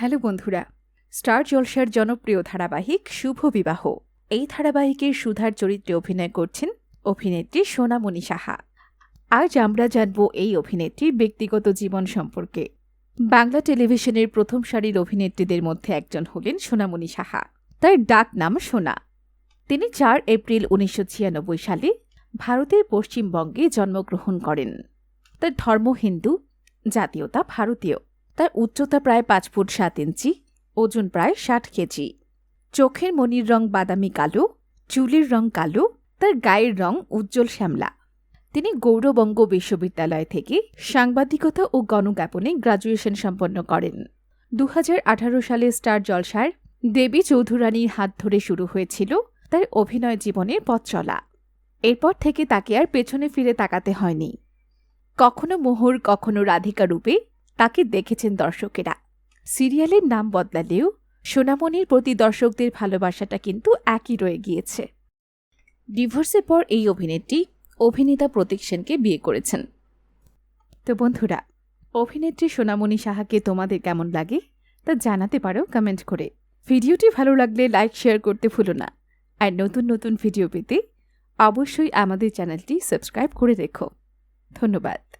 Hello বন্ধুরা, star জলসার জনপ্রিয় ধারাবাহিক শুভ বিবাহ। এই ধারাবাহিকের সুধার চরিত্রে অভিনয় করছেন অভিনেত্রী সোনামণি সাহা। আজ আমরা জানব এই অভিনেত্রীর ব্যক্তিগত জীবন সম্পর্কে। বাংলা টেলিভিশনের প্রথম সারির অভিনেত্রীদের মধ্যে একজন হলেন সোনামণি সাহা। তার ডাক নাম সোনা। তিনি চার এপ্রিল উনিশশো ছিয়ানব্বই সালে ভারতের পশ্চিমবঙ্গে জন্মগ্রহণ করেন। তার ধর্ম হিন্দু, জাতীয়তা ভারতীয়। তার উচ্চতা প্রায় পাঁচ ফুট সাত ইঞ্চি, ওজন প্রায় ষাট কেজি। চোখের মনির রং বাদামি কালো, চুলের রং কালো, তার গায়ের রং উজ্জ্বল শ্যামলা। তিনি গৌরবঙ্গ বিশ্ববিদ্যালয় থেকে সাংবাদিকতা ও গণজ্ঞাপনে গ্রাজুয়েশন সম্পন্ন করেন। দু হাজার আঠারো সালে স্টার জলসার দেবী চৌধুরানীর হাত ধরে শুরু হয়েছিল তার অভিনয় জীবনের পথ চলা। এরপর থেকে তাকে আর পেছনে ফিরে তাকাতে হয়নি। কখনো মোহর, কখনো রাধিকা রূপে তাকে দেখেছেন দর্শকেরা। সিরিয়ালের নাম বদলালেও সোনামণির প্রতি দর্শকদের ভালোবাসাটা কিন্তু একই রয়ে গিয়েছে। ডিভোর্সের পর এই অভিনেত্রী অভিনেতা প্রতীক সেনকে বিয়ে করেছেন। তো বন্ধুরা, অভিনেত্রী সোনামণি সাহাকে তোমাদের কেমন লাগে তা জানাতে পারো কমেন্ট করে। ভিডিওটি ভালো লাগলে লাইক, শেয়ার করতে ভুলো না। আর নতুন নতুন ভিডিও পেতে অবশ্যই আমাদের চ্যানেলটি সাবস্ক্রাইব করে রেখো। ধন্যবাদ।